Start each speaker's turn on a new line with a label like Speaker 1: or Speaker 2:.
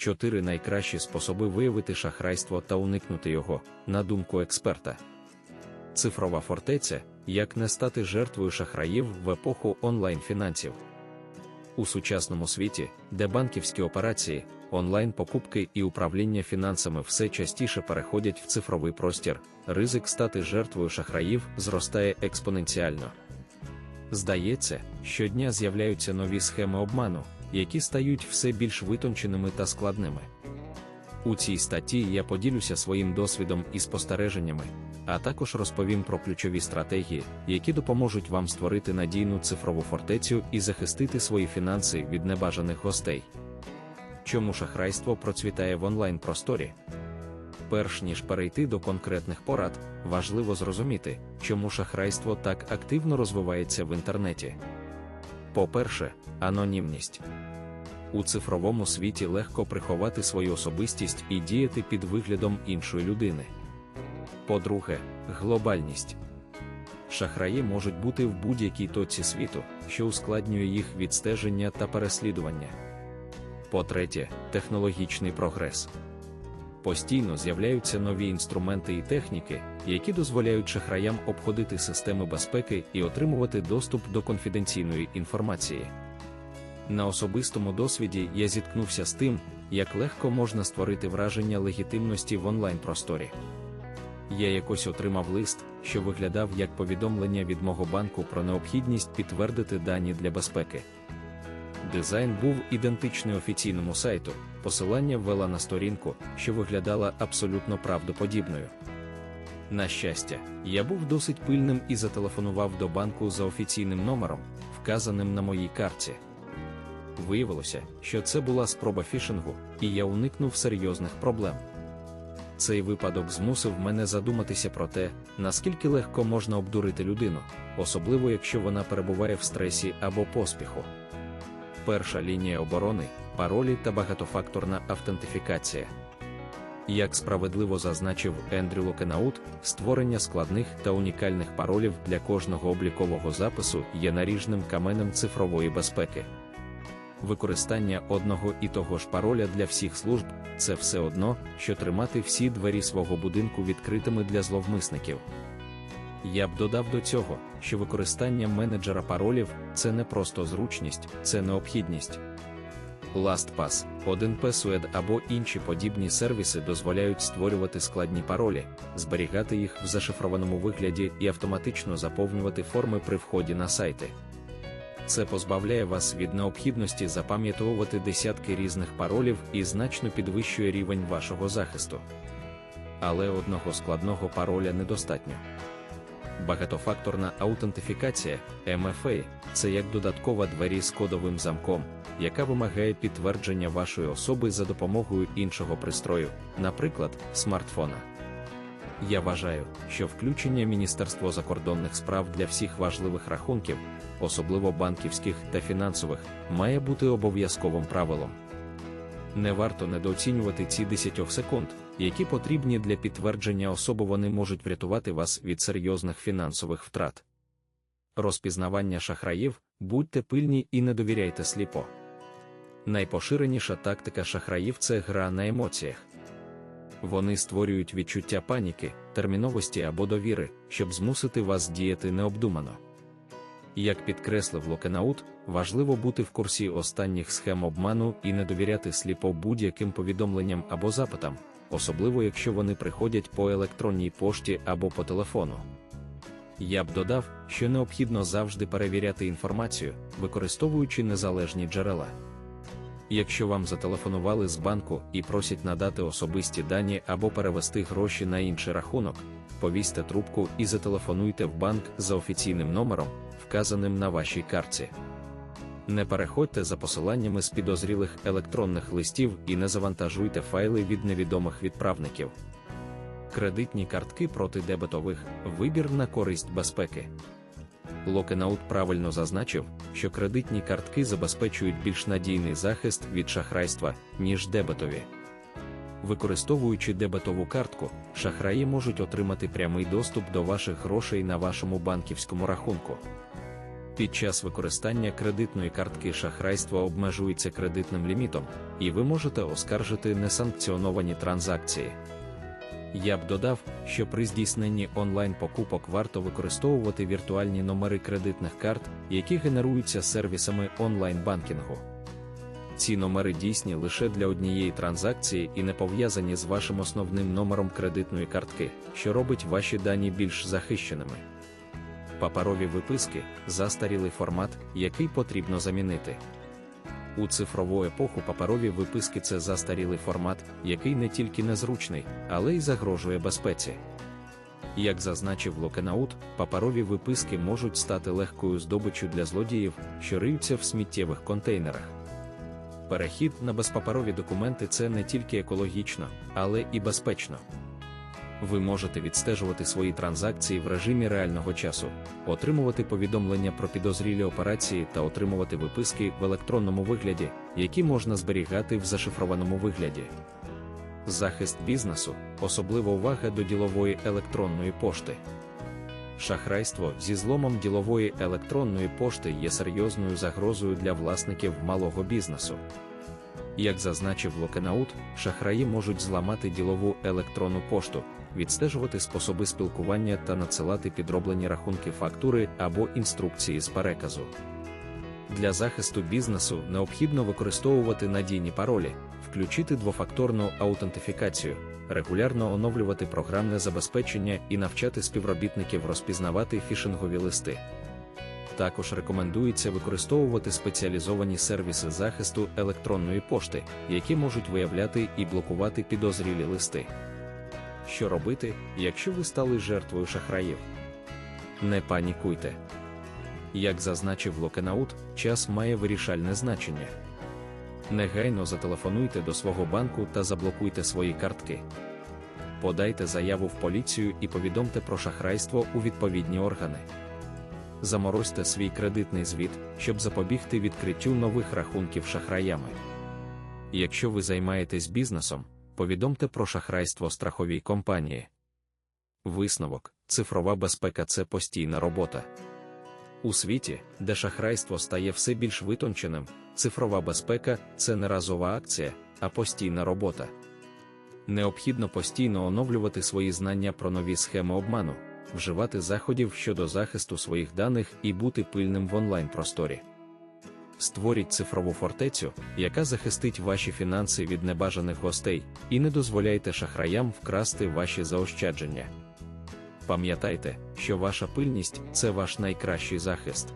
Speaker 1: Чотири найкращі способи виявити шахрайство та уникнути його, на думку експерта. Цифрова фортеця як не стати жертвою шахраїв в епоху онлайн-фінансів. У сучасному світі, де банківські операції, онлайн-покупки і управління фінансами все частіше переходять в цифровий простір, ризик стати жертвою шахраїв зростає експоненціально. Здається, щодня з'являються нові схеми обману, які стають все більш витонченими та складними. У цій статті я поділюся своїм досвідом і спостереженнями, а також розповім про ключові стратегії, які допоможуть вам створити надійну цифрову фортецю і захистити свої фінанси від небажаних гостей. Чому шахрайство процвітає в онлайн-просторі? Перш ніж перейти до конкретних порад, важливо зрозуміти, чому шахрайство так активно розвивається в інтернеті. По-перше, анонімність. У цифровому світі легко приховати свою особистість і діяти під виглядом іншої людини. По-друге, глобальність. Шахраї можуть бути в будь-якій точці світу, що ускладнює їх відстеження та переслідування. По-третє, технологічний прогрес. Постійно з'являються нові інструменти і техніки, які дозволяють шахраям обходити системи безпеки і отримувати доступ до конфіденційної інформації. На особистому досвіді я зіткнувся з тим, як легко можна створити враження легітимності в онлайн-просторі. Я якось отримав лист, що виглядав як повідомлення від мого банку про необхідність підтвердити дані для безпеки. Дизайн був ідентичний офіційному сайту, посилання ввела на сторінку, що виглядала абсолютно правдоподібною. На щастя, я був досить пильним і зателефонував до банку за офіційним номером, вказаним на моїй карті. Виявилося, що це була спроба фішингу, і я уникнув серйозних проблем. Цей випадок змусив мене задуматися про те, наскільки легко можна обдурити людину, особливо якщо вона перебуває в стресі або поспіху. Перша лінія оборони, паролі та багатофакторна автентифікація. Як справедливо зазначив Ендрю Локенаут, створення складних та унікальних паролів для кожного облікового запису є наріжним каменем цифрової безпеки. Використання одного і того ж пароля для всіх служб це все одно, що тримати всі двері свого будинку відкритими для зловмисників. Я б додав до цього, що використання менеджера паролів це не просто зручність, це необхідність. LastPass, 1Password або інші подібні сервіси дозволяють створювати складні паролі, зберігати їх в зашифрованому вигляді і автоматично заповнювати форми при вході на сайти. Це позбавляє вас від необхідності запам'ятовувати десятки різних паролів і значно підвищує рівень вашого захисту. Але одного складного пароля недостатньо. Багатофакторна аутентифікація MFA це як додаткова двері з кодовим замком, яка вимагає підтвердження вашої особи за допомогою іншого пристрою, наприклад, смартфона. Я вважаю, що включення Міністерства закордонних справ для всіх важливих рахунків, особливо банківських та фінансових, має бути обов'язковим правилом. Не варто недооцінювати ці 10 секунд, які потрібні для підтвердження особи вони можуть врятувати вас від серйозних фінансових втрат. Розпізнавання шахраїв, будьте пильні і не довіряйте сліпо. Найпоширеніша тактика шахраїв це гра на емоціях. Вони створюють відчуття паніки, терміновості або довіри, щоб змусити вас діяти необдумано. Як підкреслив Локенаут, важливо бути в курсі останніх схем обману і не довіряти сліпо будь-яким повідомленням або запитам, особливо якщо вони приходять по електронній пошті або по телефону. Я б додав, що необхідно завжди перевіряти інформацію, використовуючи незалежні джерела. Якщо вам зателефонували з банку і просять надати особисті дані або перевести гроші на інший рахунок, повісьте трубку і зателефонуйте в банк за офіційним номером, вказаним на вашій картці. Не переходьте за посиланнями з підозрілих електронних листів і не завантажуйте файли від невідомих відправників. Кредитні картки проти дебетових вибір на користь безпеки. Локенаут правильно зазначив, що кредитні картки забезпечують більш надійний захист від шахрайства, ніж дебетові. Використовуючи дебетову картку, шахраї можуть отримати прямий доступ до ваших грошей на вашому банківському рахунку. Під час використання кредитної картки шахрайство обмежується кредитним лімітом, і ви можете оскаржити несанкціоновані транзакції. Я б додав, що при здійсненні онлайн-покупок варто використовувати віртуальні номери кредитних карт, які генеруються сервісами онлайн-банкінгу. Ці номери дійсні лише для однієї транзакції і не пов'язані з вашим основним номером кредитної картки, що робить ваші дані більш захищеними. Паперові виписки застарілий формат, який потрібно замінити. У цифрову епоху паперові виписки це застарілий формат, який не тільки незручний, але й загрожує безпеці. Як зазначив Локенаут, паперові виписки можуть стати легкою здобиччю для злодіїв, що риються в сміттєвих контейнерах. Перехід на безпаперові документи це не тільки екологічно, але і безпечно. Ви можете відстежувати свої транзакції в режимі реального часу, отримувати повідомлення про підозрілі операції та отримувати виписки в електронному вигляді, які можна зберігати в зашифрованому вигляді. Захист бізнесу, особлива увага до ділової електронної пошти. Шахрайство зі зломом ділової електронної пошти є серйозною загрозою для власників малого бізнесу. Як зазначив Локенаут, шахраї можуть зламати ділову електронну пошту, відстежувати способи спілкування та надсилати підроблені рахунки фактури або інструкції з переказу. Для захисту бізнесу необхідно використовувати надійні паролі, включити двофакторну аутентифікацію, регулярно оновлювати програмне забезпечення і навчати співробітників розпізнавати фішингові листи. Також рекомендується використовувати спеціалізовані сервіси захисту електронної пошти, які можуть виявляти і блокувати підозрілі листи. Що робити, якщо ви стали жертвою шахраїв? Не панікуйте. Як зазначив Локенаут, час має вирішальне значення. Негайно зателефонуйте до свого банку та заблокуйте свої картки. Подайте заяву в поліцію і повідомте про шахрайство у відповідні органи. Заморозьте свій кредитний звіт, щоб запобігти відкриттю нових рахунків шахраями. Якщо ви займаєтесь бізнесом, повідомте про шахрайство страховій компанії. Висновок, цифрова безпека це постійна робота. У світі, де шахрайство стає все більш витонченим, цифрова безпека це не разова акція, а постійна робота. Необхідно постійно оновлювати свої знання про нові схеми обману, вживати заходів щодо захисту своїх даних і бути пильним в онлайн-просторі. Створіть цифрову фортецю, яка захистить ваші фінанси від небажаних гостей, і не дозволяйте шахраям вкрасти ваші заощадження. Пам'ятайте, що ваша пильність це ваш найкращий захист.